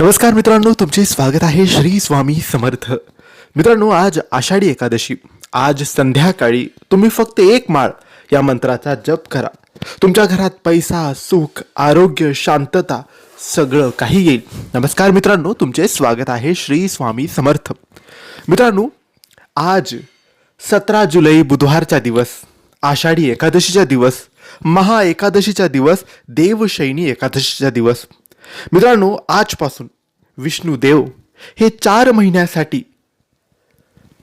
नमस्कार मित्रांनो तुमचे स्वागत आहे श्री स्वामी समर्थ. मित्रांनो आज आषाढी एकादशी. आज संध्याकाळी तुम्ही फक्त एक माळ या मंत्राचा जप करा. तुमच्या घरात पैसा सुख आरोग्य शांतता सगळं काही येईल. नमस्कार मित्रांनो तुमचे स्वागत आहे श्री स्वामी समर्थ. मित्रांनो आज सतरा जुलै बुधवारचा दिवस आषाढी एकादशीचा दिवस महा एकादशीचा दिवस देवशैनी एकादशीचा दिवस. मित्रांनो आजपासून विष्णुदेव हे चार महिन्यासाठी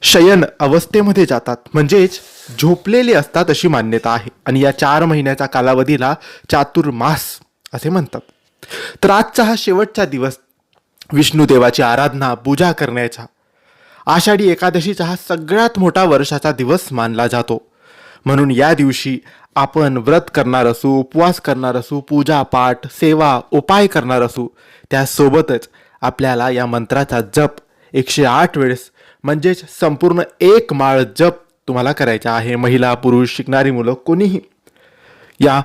शयन अवस्थेमध्ये जातात. म्हणजेच झोपलेले असतात अशी मान्यता आहे. आणि या चार महिन्याच्या कालावधीला चातुर्मास असे म्हणतात. तर आजचा हा शेवटचा दिवस विष्णुदेवाची आराधना पूजा करण्याचा आषाढी एकादशीचा हा सगळ्यात मोठा वर्षाचा दिवस मानला जातो. म्हणून या दिवशी आपण व्रत करणार असू उपवास करणार असू पूजा पाठ सेवा उपाय करणार असू त्यासोबतच आपल्याला या मंत्राचा जप एकशे आठ वेळेस म्हणजेच संपूर्ण एक माळ जप तुम्हाला करायचा आहे. महिला पुरुष शिकणारी मुलं कोणीही या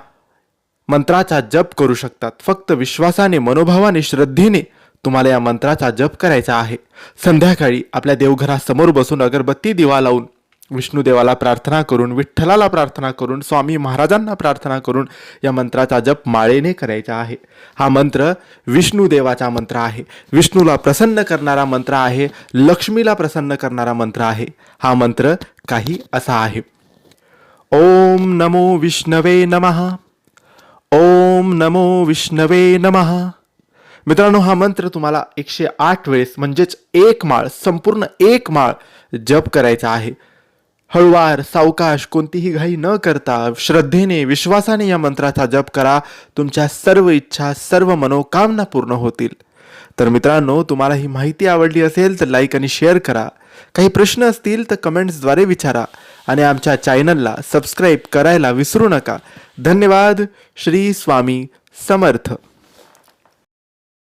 मंत्राचा जप करू शकतात. फक्त विश्वासाने मनोभावाने श्रद्धेने तुम्हाला या मंत्राचा जप करायचा आहे. संध्याकाळी आपल्या देवघरासमोर बसून अगरबत्ती दिवा लावून विष्णुदेवाला प्रार्थना करून विठ्ठलाला प्रार्थना करून स्वामी महाराजांना प्रार्थना करून या मंत्राचा जप माळेने करायचा आहे. हा मंत्र विष्णुदेवाचा मंत्र आहे. विष्णूला प्रसन्न करणारा मंत्र आहे. लक्ष्मीला प्रसन्न करणारा मंत्र आहे. हा मंत्र काही असा आहे. ओम नमो विष्णवे नमः. ओम नमो विष्णवे नमः. मित्रांनो हा मंत्र तुम्हाला एकशे आठ वेळेस म्हणजेच एक माळ संपूर्ण एक माळ जप करायचा आहे. हळुवार सावकाश कोणतीही घाई न करता श्रद्धेने विश्वासाने या मंत्राचा जप करा. तुमच्या सर्व इच्छा सर्व मनोकामना पूर्ण होतील. तर मित्रांनो तुम्हाला ही माहिती आवडली असेल तर लाईक आणि शेअर करा. काही प्रश्न असतील तर कमेंट्सद्वारे विचारा. आणि आमच्या चॅनलला सबस्क्राईब करायला विसरू नका. धन्यवाद. श्री स्वामी समर्थ.